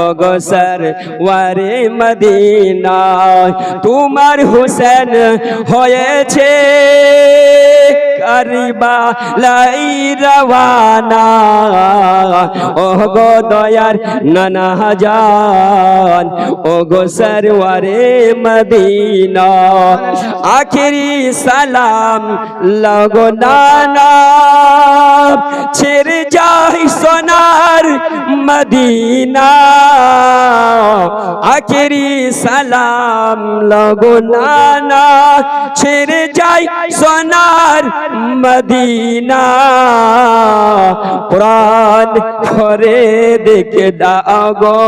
ও গো সর ওয়ারে মদিনা তোমার হুসেন হয়েছে কারিবা লাই রওয়ানা। ও গো দয়ার নানা হাজান ও গো সরওয়ারে মদিনা আখেরি সালাম লগো নানা। মদিনা। আখেরি সালাম লগো নানা ছেড়ে যাই সোনার মদিনা। প্রাণ ভরে দেখে দাও গো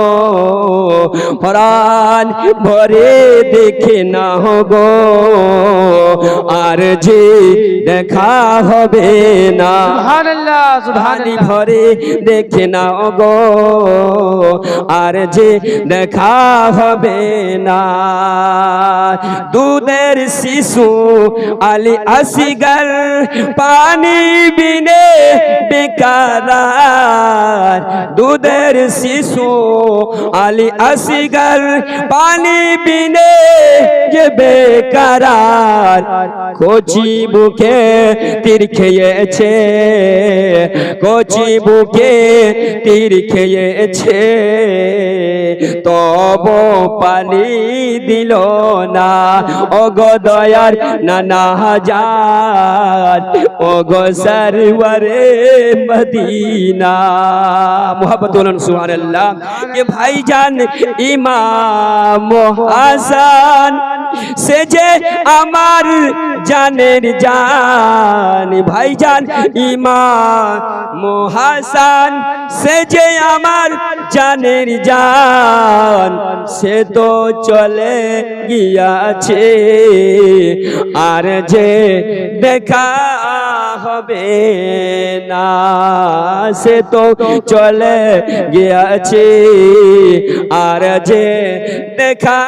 প্রাণ ভরে দেখে না গো। আর যে দেখা হবে না হানি ভরে দেখে না গো। আর যে দেখা হবে না। দুধের শিশু আলী আসিগর পানি বিনে বেকার দুধের শিশু আলী আসিগর পানি বিনে যে বেকার কচি বুকে তীর খেয়েছে, কচি বুকে তীর খেয়েছে। তব পানি দিল না। অগ দয়ার নানা হাজার অগ সরওয়ারে মদিনা। মোহাম্মদ বলুন, সুবহানাল্লাহ। কে ভাইজান ইমাম হাসান। সে যে আমার জানের জান, ভাইজান ইমাম হাসান সে যে আমার জানের জান, সে তো চলে গিয়াছে। আর যে দেখা হবে না, সে তো চলে গিয়াছে। আর যে দেখা